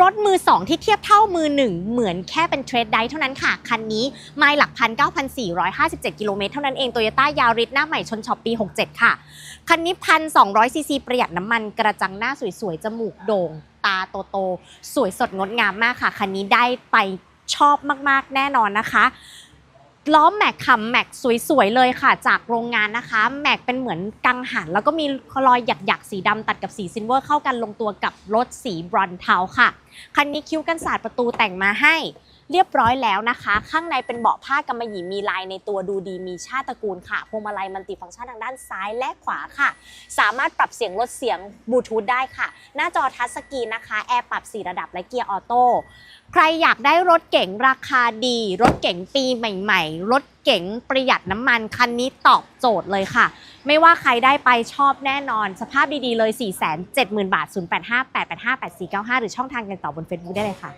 รถมือ 2 ที่เทียบเท่ามือ 1 เหมือนแค่เป็นเทรดได้เท่านั้นค่ะ คันนี้ไมล์หลักพัน9,457 กิโลเมตรเท่านั้นเองโตโยต้ายาริสหน้าใหม่ชนช็อปปี 67 ค่ะ คันนี้พันสองซีซีประหยัดน้ำมันกระจังหน้าสวยๆ จมูกโด่ง ตาโตๆสวยสดงดงามมากค่ะ คันนี้ได้ไปชอบมากๆแน่นอนนะคะ ล้อแม็กขำแม็กสวยๆเลยค่ะ จากโรงงานนะคะ แม็กเป็นเหมือนกังหัน แล้วก็มีรอยหยักๆ สีดำตัดกับสีซิลเวอร์เข้ากันลงตัวกับรถสีบรอนเทาค่ะ คันนี้คิ้วกันสาดประตูแต่งมาให้ เรียบร้อยแล้วนะคะ ข้างในเป็นเบาะผ้ากำมะหยี่มีลายในตัวดูดีมีชาติตระกูลค่ะพวงมาลัยมันติฟังก์ชันทางด้านซ้ายและขวาค่ะ สามารถปรับเสียงลดเสียงบลูทูธได้ค่ะ หน้าจอทัชสกรีนนะคะแอร์ปรับ 4 ระดับและเกียร์ออโต้ใครอยากได้รถเก๋งราคาดี รถเก๋งปีใหม่ๆ รถเก๋งประหยัดน้ำมันคันนี้ตอบโจทย์เลยค่ะ ไม่ว่าใครได้ไปชอบแน่นอน สภาพดีๆเลย 4 7 0 0 0 0 บาท 0858858495 หรือช่องทางการต่อบน Facebook ได้เลยค่ะ